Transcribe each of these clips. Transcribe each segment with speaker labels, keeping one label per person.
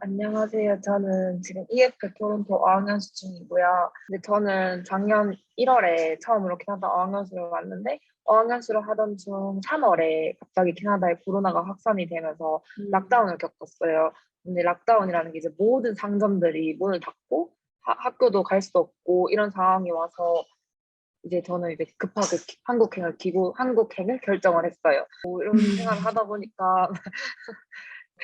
Speaker 1: 안녕하세요. 저는 지금 EF 토론토 어학연수 중이고요. 근데 저는 작년 1월에 처음으로 캐나다 어학연수를 왔는데 어학연수를 하던 중 3월에 갑자기 캐나다에 코로나가 확산이 되면서 락다운을 겪었어요. 근데 락다운이라는 게 이제 모든 상점들이 문을 닫고 하- 학교도 갈 수 없고 이런 상황이 와서 이제 저는 이제 급하게 기- 한국행을 기고 한국행을 결정을 했어요. 뭐 이런 생활을 하다 보니까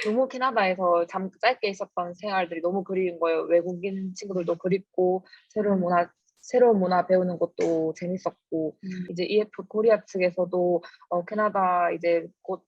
Speaker 1: 너무 캐나다에서 잠 짧게 있었던 생활들이 너무 그리운 거예요. 외국인 친구들도 그립고 새로운 문화 새로운 문화 배우는 것도 재밌었고 이제 EF 코리아 측에서도 어, 캐나다 이제 곧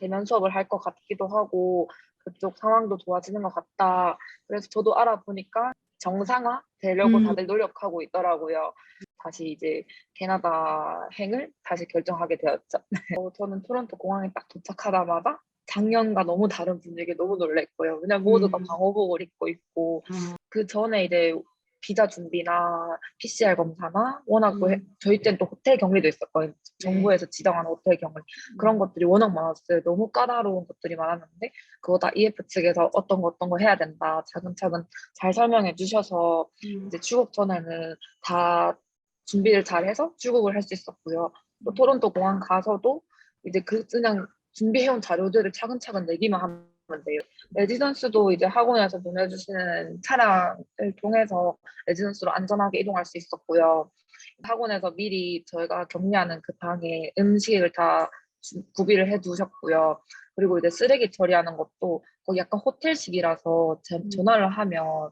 Speaker 1: 대면 수업을 할 것 같기도 하고 그쪽 상황도 좋아지는 것 같다. 그래서 저도 알아보니까 정상화 되려고
Speaker 2: 음.
Speaker 1: 다들 노력하고 있더라고요. 다시 이제 캐나다 행을 다시 결정하게 되었죠. 어, 저는 토론토 공항에 딱 도착하자마자 작년과 너무 다른 분위기에 너무 놀랬고요. 왜냐면 모두가
Speaker 2: 음.
Speaker 1: 방호복을 입고 있고
Speaker 2: 아,
Speaker 1: 그 전에 이제 비자 준비나 PCR 검사나 워낙 그 해-
Speaker 2: 음.
Speaker 1: 저희 때는 또 호텔 격리도 있었거든요. 정부에서 지정한 호텔 격리 그런 것들이 워낙 많았어요. 너무 까다로운 것들이 많았는데 그거 다 EF 측에서 어떤 거 어떤 거 해야 된다 차근차근 잘 설명해 주셔서
Speaker 2: 음.
Speaker 1: 이제 출국 전에는 다 준비를 잘 해서 출국을 할 수 있었고요. 또 토론토 공항 가서도 이제 그 그냥 준비해온 자료들을 차근차근 내기만 하면 돼요. 레지던스도 이제 학원에서 보내주시는 차량을 통해서 레지던스로 안전하게 이동할 수 있었고요. 학원에서 미리 저희가 격리하는 그 방에 음식을 다 주- 구비를 해 두셨고요. 그리고 이제 쓰레기 처리하는 것도 거기 약간 호텔식이라서 제-
Speaker 2: 음.
Speaker 1: 전화를 하면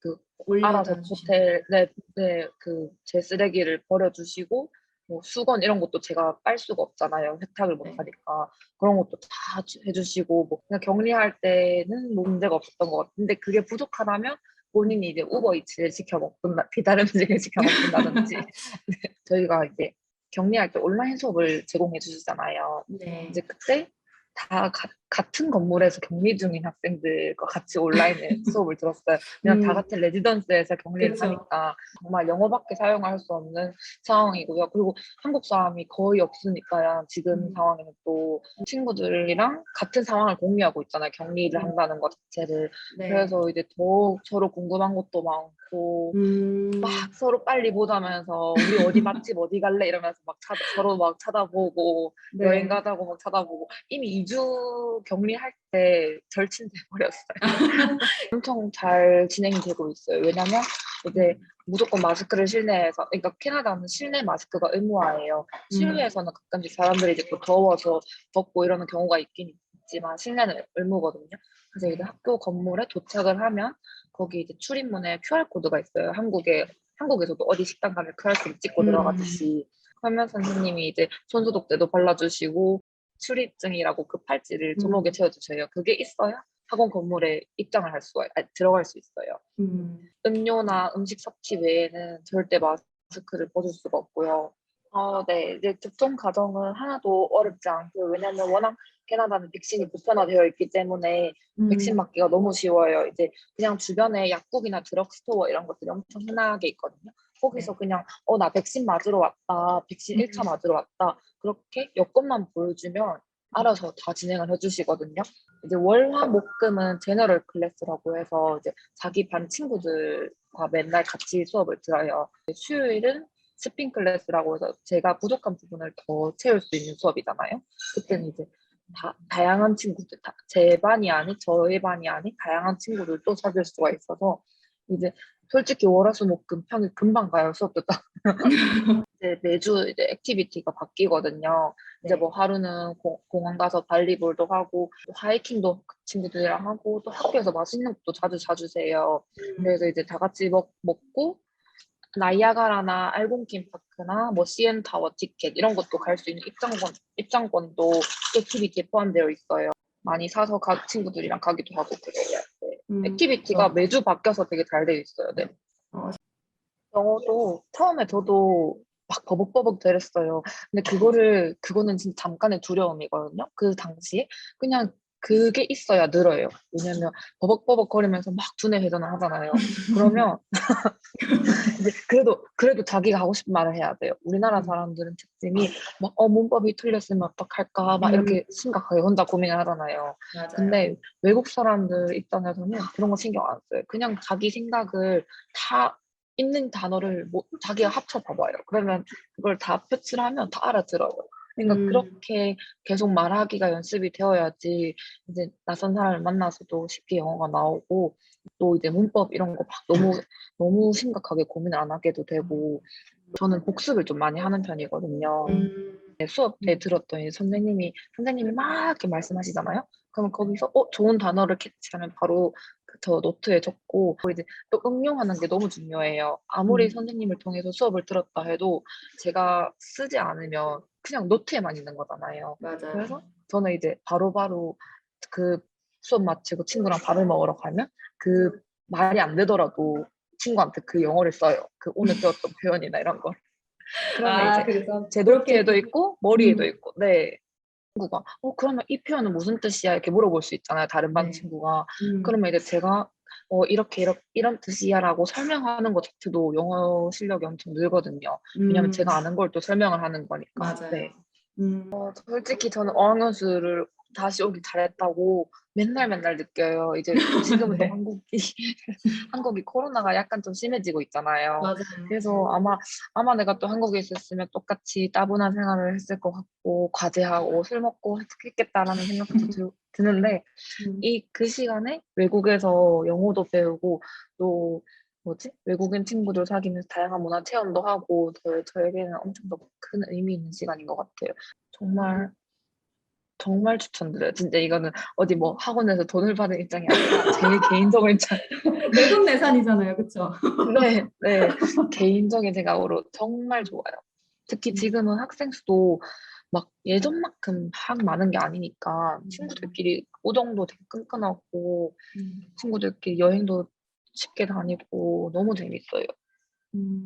Speaker 1: 그 알아서 호텔 네네그 제 쓰레기를 버려주시고 뭐 수건 이런 것도 제가 빨 수가 없잖아요. 세탁을 못
Speaker 2: 네.
Speaker 1: 하니까. 그런 것도 다 주- 해주시고 뭐 그냥 격리할 때는 뭐 문제가 없었던 것 같은데 그게 부족하다면 본인이 이제 우버 이츠를 시켜 먹든다 배달 음식을 시켜 먹든다든지. 네, 저희가 이제 격리할 때 온라인 수업을 제공해 주시잖아요.
Speaker 2: 네.
Speaker 1: 이제 그때 다 가- 같은 건물에서 격리 중인 학생들과 같이 온라인에 수업을 들었어요. 그냥 다
Speaker 2: 음.
Speaker 1: 같은 레지던스에서 격리를
Speaker 2: 그쵸.
Speaker 1: 하니까 정말 영어밖에 사용할 수 없는 상황이고요. 그리고 한국 사람이 거의 없으니까요. 지금
Speaker 2: 음.
Speaker 1: 상황에는 또 친구들이랑 같은 상황을 공유하고 있잖아요. 격리를
Speaker 2: 음.
Speaker 1: 한다는 것 자체를.
Speaker 2: 네.
Speaker 1: 그래서 이제 더욱 서로 궁금한 것도 많고
Speaker 2: 음.
Speaker 1: 막 서로 빨리 보자면서 우리 어디 맛집 어디 갈래 이러면서 막 찾아, 서로 막 찾아보고
Speaker 2: 네.
Speaker 1: 여행 가자고 막 찾아보고 이미 2주 격리할 때 절친돼 버렸어요. 엄청 잘 진행이 되고 있어요. 왜냐면 이제 무조건 마스크를 실내에서 그러니까 캐나다는 실내 마스크가 의무화예요. 실외에서는 가끔씩 사람들이 이제 또 더워서 덥고 이러는 경우가 있긴 있지만 실내는 의무거든요. 그래서 이제 학교 건물에 도착을 하면 거기 이제 출입문에 QR 코드가 있어요. 한국에 한국에서도 어디 식당 가면 QR 코드 찍고
Speaker 2: 음.
Speaker 1: 들어가듯이 화면 선생님이 이제 손소독제도 발라주시고 출입증이라고 그 팔찌를 조목에
Speaker 2: 음.
Speaker 1: 채워주세요. 그게 있어야 학원 건물에 입장을 할 수가 아니, 들어갈 수 있어요.
Speaker 2: 음.
Speaker 1: 음료나 음식 섭취 외에는 절대 마스크를 벗을 수가 없고요. 어, 네. 이제 접종 과정은 하나도 어렵지 않고요. 왜냐하면 워낙 캐나다는 백신이 보편화되어 있기 때문에
Speaker 2: 음.
Speaker 1: 백신 맞기가 너무 쉬워요. 이제 그냥 주변에 약국이나 드럭스토어 이런 것들이 엄청 흔하게 있거든요. 거기서 그냥 어 나 백신 맞으러 왔다. 백신
Speaker 2: 음.
Speaker 1: 1차 맞으러 왔다. 그렇게 여권만 보여주면 알아서 다 진행을 해주시거든요. 이제 월화 목금은 제너럴 클래스라고 해서 이제 자기 반 친구들과 맨날 같이 수업을 들어요. 수요일은 스핀 클래스라고 해서 제가 부족한 부분을 더 채울 수 있는 수업이잖아요. 그때는 이제 다, 다양한 친구들, 다, 제 반이 아닌 저의 반이 아닌 다양한 친구들도 사귈 수가 있어서 이제 솔직히 월화수목금 평일 금방 가요 수업도 딱 이제 매주 이제 액티비티가 바뀌거든요. 이제
Speaker 2: 네.
Speaker 1: 뭐 하루는 공, 공원 가서 발리볼도 하고 또 하이킹도 그 친구들이랑 하고 또 학교에서 맛있는 것도 자주 사주세요.
Speaker 2: 음.
Speaker 1: 그래서 이제 다 같이 먹, 먹고 나이아가라나 알곤킨 파크나 뭐 CN 타워 티켓 이런 것도 갈 수 있는 입장권 입장권도 액티비티에 포함되어 있어요. 많이 사서 가, 친구들이랑 가기도 하고 그래요. 네.
Speaker 2: 음.
Speaker 1: 액티비티가
Speaker 2: 그렇죠.
Speaker 1: 매주 바뀌어서 되게 잘 되어 있어요. 네.
Speaker 2: 어.
Speaker 1: 영어도 처음에 저도 막 버벅버벅 대랬어요. 근데 그거를 그거는 진짜 잠깐의 두려움이거든요. 그 당시에 그냥 그게 있어야 늘어요. 왜냐면 버벅버벅 거리면서 막 두뇌 회전을 하잖아요. 그러면 그래도 그래도 자기가 하고 싶은 말을 해야 돼요. 우리나라 사람들은 특징이 막 어 문법이 틀렸으면 어떡할까 막 이렇게 심각하게 혼자 고민을 하잖아요.
Speaker 2: 맞아요.
Speaker 1: 근데 외국 사람들 입장에서는 그런 거 신경 안 써요. 그냥 자기 생각을 다 있는 단어를 뭐 자기가 합쳐 봐봐요. 그러면 그걸 다 표출하면 다 알아들어요. 그러니까
Speaker 2: 음.
Speaker 1: 그렇게 계속 말하기가 연습이 되어야지 이제 낯선 사람을 만나서도 쉽게 영어가 나오고 또 이제 문법 이런 거 막 너무 너무 심각하게 고민을 안 하게도 되고 저는 복습을 좀 많이 하는 편이거든요.
Speaker 2: 음.
Speaker 1: 네, 수업 때 들었더니 선생님이 선생님이 막 이렇게 말씀하시잖아요. 그러면 거기서 어 좋은 단어를 캐치하면 바로 그 저 노트에 적고 이제 또 응용하는 게 너무 중요해요. 아무리
Speaker 2: 음.
Speaker 1: 선생님을 통해서 수업을 들었다 해도 제가 쓰지 않으면 그냥 노트에만 있는 거잖아요.
Speaker 2: 맞아요.
Speaker 1: 그래서 저는 이제 바로바로 그 수업 마치고 친구랑 밥을 먹으러 가면 그 말이 안 되더라도 친구한테 그 영어를 써요. 그 오늘 배웠던 표현이나 이런 걸. 그러면
Speaker 2: 아,
Speaker 1: 이제
Speaker 2: 그래서
Speaker 1: 제 노트에도 있고 머리에도
Speaker 2: 음.
Speaker 1: 있고 네 친구가 어 그러면 이 표현은 무슨 뜻이야 이렇게 물어볼 수 있잖아요 다른 반
Speaker 2: 네.
Speaker 1: 친구가
Speaker 2: 음.
Speaker 1: 그러면 이제 제가 어 이렇게 이렇게 이런 뜻이야라고 설명하는 것 자체도 영어 실력이 엄청 늘거든요 왜냐면
Speaker 2: 음.
Speaker 1: 제가 아는 걸 또 설명을 하는 거니까
Speaker 2: 맞아요.
Speaker 1: 네
Speaker 2: 음.
Speaker 1: 솔직히 저는 어학연수를 다시 오길 잘했다고 맨날 맨날 느껴요 이제 지금은 또
Speaker 2: 네.
Speaker 1: 한국이 한국이 코로나가 약간 좀 심해지고 있잖아요
Speaker 2: 맞아요.
Speaker 1: 그래서 아마 아마 내가 또 한국에 있었으면 똑같이 따분한 생활을 했을 것 같고 과제하고 술 먹고 했겠다라는 생각도 들, 드는데
Speaker 2: 음.
Speaker 1: 이그 시간에 외국에서 영어도 배우고 또 뭐지 외국인 친구들 사귀면서 다양한 문화 체험도 하고 저, 저에게는 엄청 더 큰 의미 있는 시간인 것 같아요. 정말 정말 추천드려요. 진짜 이거는 어디 뭐 학원에서 돈을 받은 입장이 아니라 제 개인적인 입장.
Speaker 2: 내돈 내산이잖아요, 그렇죠?
Speaker 1: 네, 네. 개인적인 생각으로 정말 좋아요. 특히 지금은 학생 수도 막 예전만큼 학 많은 게 아니니까 친구들끼리 우정도 되게 끈끈하고 친구들끼리 여행도 쉽게 다니고 너무 재밌어요.
Speaker 2: 음.